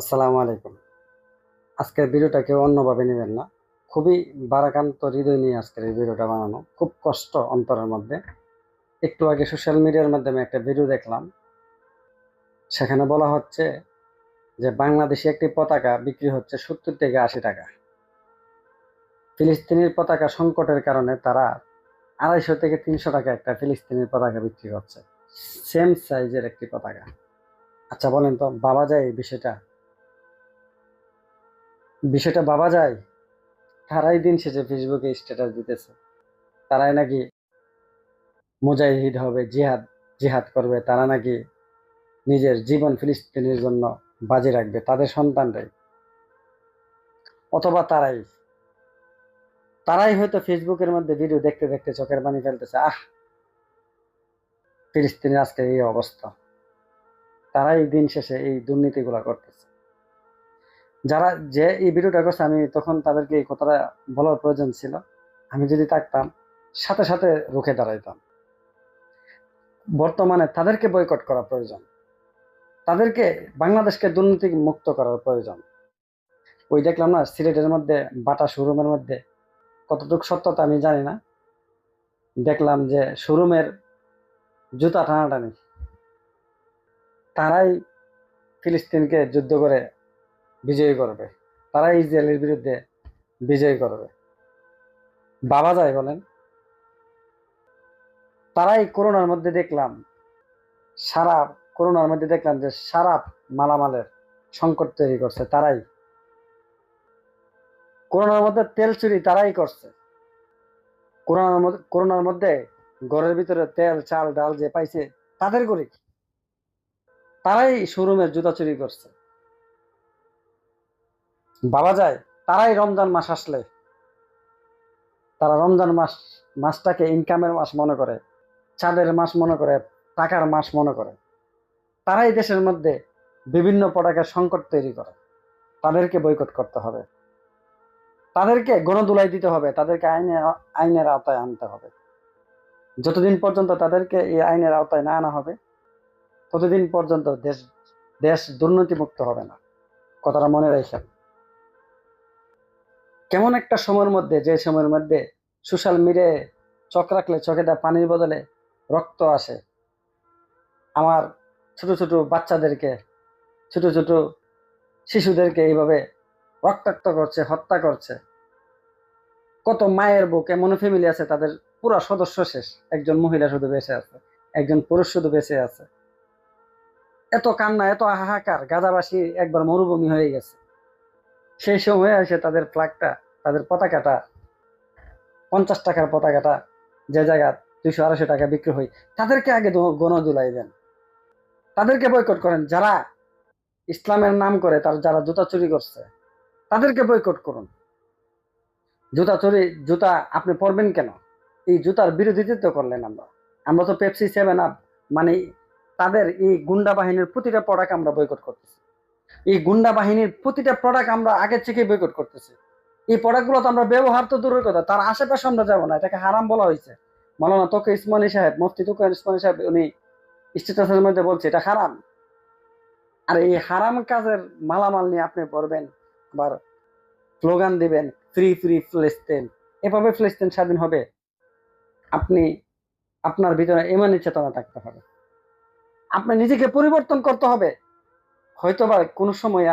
আসসালামু আলাইকুম। আজকের ভিডিওটা কেউ অন্যভাবে নেবেন না। খুবই বারাকান্ত হৃদয় নিয়ে আজকের এই ভিডিওটা বানানো। খুব কষ্ট অন্তরের মধ্যে। একটু আগে সোশ্যাল মিডিয়ার মাধ্যমে একটা ভিডিও দেখলাম। সেখানে বলা হচ্ছে যে, বাংলাদেশে একটি পতাকা বিক্রি হচ্ছে সত্তর থেকে আশি টাকা। ফিলিস্তিনের পতাকা সংকটের কারণে তারা আড়াইশো থেকে তিনশো টাকা একটা ফিলিস্তিনের পতাকা বিক্রি করছে। সেম সাইজের একটি পতাকা। আচ্ছা বলেন তো, বাবা যায় এই বিষয়টা বিষয়টা ভাবা যায়? তারাই দিন শেষে ফেসবুকে স্ট্যাটাস দিতেছে। তারাই নাকি মুজাহিদ হবে, জিহাদ জিহাদ করবে, তারা নাকি নিজের জীবন ফিলিস্তিনের জন্য বাজি রাখবে, তাদের সন্তানরাই। অথবা তারাই। তারাই হয়তো ফেসবুকের মধ্যে ভিডিও দেখতে দেখতে চোখের পানি ফেলতেছে, আহ, ফিলিস্তিনের আজকে এই অবস্থা। তারাই দিন শেষে এই দুর্নীতিগুলা করতেছে। যারা যে এই ভিডিওটা করছে, আমি তখন তাদেরকে এই কথাটা বলার প্রয়োজন ছিল। আমি যদি থাকতাম, সাথে সাথে রুখে দাঁড়াইতাম। বর্তমানে তাদেরকে বয়কট করা প্রয়োজন। তাদেরকে বাংলাদেশকে দুর্নীতি মুক্ত করার প্রয়োজন। ওই দেখলাম না, সিলেটের মধ্যে, বাটা শোরুমের মধ্যে। কতটুকু সত্যতা আমি জানি না। দেখলাম যে শোরুমের জুতা টানাটানি। তারাই ফিলিস্তিনকে যুদ্ধ করে বিজয়ী করবে। তারা ইসরায়েলের বিরুদ্ধে বিজয়ী করবে। বাবা যায় বলেন, তারাই করোনার মধ্যে দেখলাম, সারা করোনার মধ্যে দেখলাম যে সারা মালামালের সংকট তৈরি করছে, তারাই। করোনার মধ্যে তেল চুরি তারাই করছে। করোনার মধ্যে করোনার মধ্যে ঘরের ভিতরে তেল, চাল, ডাল যে পাইছে, তাদের করে? তারাই শোরুমের জুতা চুরি করছে। বাবা যায়, তারাই রমজান মাস আসলে। তারা রমজান মাস, মাসটাকে ইনকামের মাস মনে করে, চাঁদের মাস মনে করে, টাকার মাস মনে করে। তারাই দেশের মধ্যে বিভিন্ন প্রোডাক্টের সংকট তৈরি করে। তাদেরকে বয়কট করতে হবে। তাদেরকে গণদুলাই দিতে হবে, তাদেরকে আইনে, আইনের আওতায় আনতে হবে। যতদিন পর্যন্ত তাদেরকে এই আইনের আওতায় না আনা হবে, ততদিন পর্যন্ত দেশ দেশ দুর্নীতিমুক্ত হবে না। কথাটা মনে রাখেন। কেমন একটা সময়ের মধ্যে, যে সময়ের মধ্যে সোশ্যাল মিডিয়ায় চোখ রাখলে চোখে দেওয়া পানির বদলে রক্ত আসে। আমার ছোট ছোট বাচ্চাদেরকে, ছোট ছোট শিশুদেরকে এইভাবে রক্তাক্ত করছে, হত্যা করছে। কত মায়ের বুক এমন ফ্যামিলি আছে, তাদের পুরো সদস্য শেষ। একজন মহিলা শুধু বেঁচে আছে, একজন পুরুষ শুধু বেঁচে আছে। এত কান্না, এত হাহাকার গাজাবাসী একবার মরুভূমি হয়ে গেছে। সেই সময় এসে তাদের ফ্ল্যাগটা তাদের পতাকাটা, পঞ্চাশ টাকার পতাকাটা, যে জায়গা দুইশো আড়াইশো টাকা বিক্রি হয়, তাদেরকে আগে গণ দুলাই দেন। তাদেরকে বয়কট করেন। যারা ইসলামের নাম করে, তার যারা জুতা চুরি করছে, তাদেরকে বয়কট করুন। জুতা চুরি, জুতা আপনি পরবেন কেন? এই জুতার বিরোধিতা করলেন আমরা। আমরা তো পেপসি সেভেন আপ মানে তাদের এই গুন্ডা বাহিনীর প্রতিটা প্রোডাক্ট আমরা বয়কট করতেছি। এই গুন্ডা বাহিনীর প্রতিটা প্রোডাক্ট আমরা আগে থেকে বয়কট করতেছি। এই প্রোডাক্টগুলো তো আমরা ব্যবহার তো দূরের কথা, তার আশেপাশে আমরা যাব না, এটাকে হারাম বলা হয়েছে। মালানা তোকে ইসমানী সাহেব, মুফতি তোকে ইসমানী সাহেব, উনি স্ট্যাটাসের মধ্যে বলছে, এটা হারাম। আর এই হারাম কাজের মালামাল নিয়ে আপনি পড়বেন, আবার স্লোগান দিবেন ফ্রি ফ্রি ফিলিস্তিন এভাবে ফিলিস্তিন স্বাধীন হবে। আপনি, আপনার ভিতরে এমনই চেতনা থাকতে হবে। আপনি নিজেকে পরিবর্তন করতে হবে। হয়তো বা কোনো সময়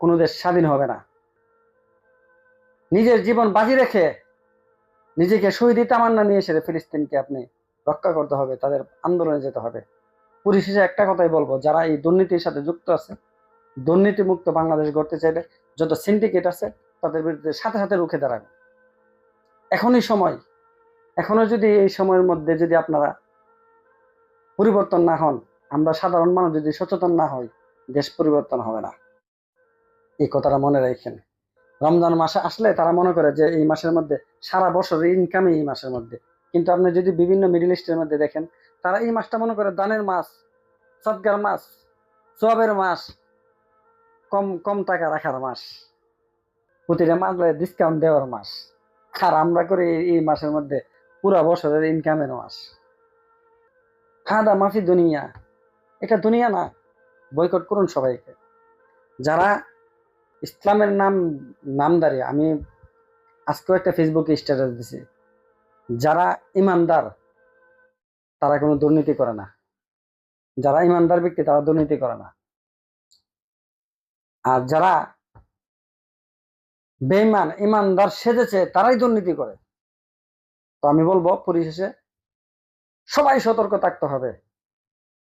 কোনো দেশ স্বাধীন হবে না। নিজের জীবন বাজি রেখে নিজেকে শহীদ তামান্না নিয়ে এসে ফিলিস্তিনকে আপনি রক্ষা করতে হবে, তাদের আন্দোলনে যেতে হবে। পরিশেষে একটা কথাই বলব, যারা এই দুর্নীতির সাথে যুক্ত আছে দুর্নীতি মুক্ত বাংলাদেশ গড়তে চাইলে যত সিন্ডিকেট আছে, তাদের বিরুদ্ধে সাথে সাথে রুখে দাঁড়াবে এখনই সময় এখনও যদি এই সময়ের মধ্যে যদি আপনারা পরিবর্তন না হন, আমরা সাধারণ মানুষ যদি সচেতন না হই দেশ পরিবর্তন হবে না। এই কথাটা মনে রাখেন। রমজান মাসে আসলে তারা মনে করে যে এই মাসের মধ্যে, সারা বছর ইনকামই এই মাসের মধ্যে। কিন্তু আপনি যদি বিভিন্ন মিডিল ইস্টের মধ্যে দেখেন, তারা এই মাসটা মনে করে দানের মাস সদগার মাস সবের মাস, কম কম টাকা রাখার মাস, প্রতিটা মাসে ডিসকাউন্ট দেওয়ার মাস। আর আমরা করি এই- মাসের মধ্যে পুরা বছরের ইনকামের মাস। হাদা মাফি দুনিয়া। এটা দুনিয়া না। বয়কট করুন সবাইকে। যারা ইসলামের নাম, নামদারি, আমি আজকেও একটা ফেসবুকে স্ট্যাটাস দিছি। যারা ইমানদার, তারা কোনো দুর্নীতি করে না। যারা ইমানদার ব্যক্তি, তারা দুর্নীতি করে না। আর যারা বেঈমান, ইমানদার সেজেছে, তারাই দুর্নীতি করে। তো আমি বলব, পরিশেষে সবাই সতর্ক থাকতে হবে।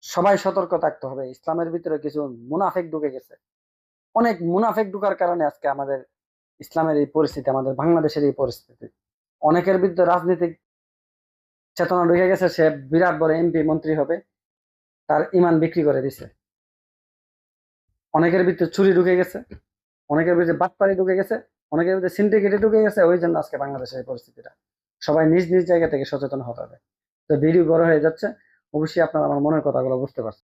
সবাই সতর্ক থাকতে হবে। ইসলামের ভিতরে কিছু মুনাফেক ঢুকে গেছে। অনেক মুনাফেক ঢুকার কারণে আজকে আমাদের ইসলামের এই পরিস্থিতি, আমাদের বাংলাদেশের এই পরিস্থিতি। অনেকের বিরুদ্ধে রাজনৈতিক চেতনা ঢুকে গেছে, সে বিরাট বড় এমপি, মন্ত্রী হবে, তার ইমান বিক্রি করে দিছে। অনেকের ভিতরে চুরি ঢুকে গেছে, অনেকের ভিতরে বাটপাড়ি ঢুকে গেছে, অনেকের ভিতরে সিন্ডিকেটে ঢুকে গেছে, ওই জন্য আজকে বাংলাদেশের এই পরিস্থিতিটা। সবাই নিজ নিজ জায়গা থেকে সচেতন হতে হবে। তো ভিডিও বড় হয়ে যাচ্ছে। অবশ্যই আপনারা আমার মনের কথাগুলো বুঝতে পারছেন।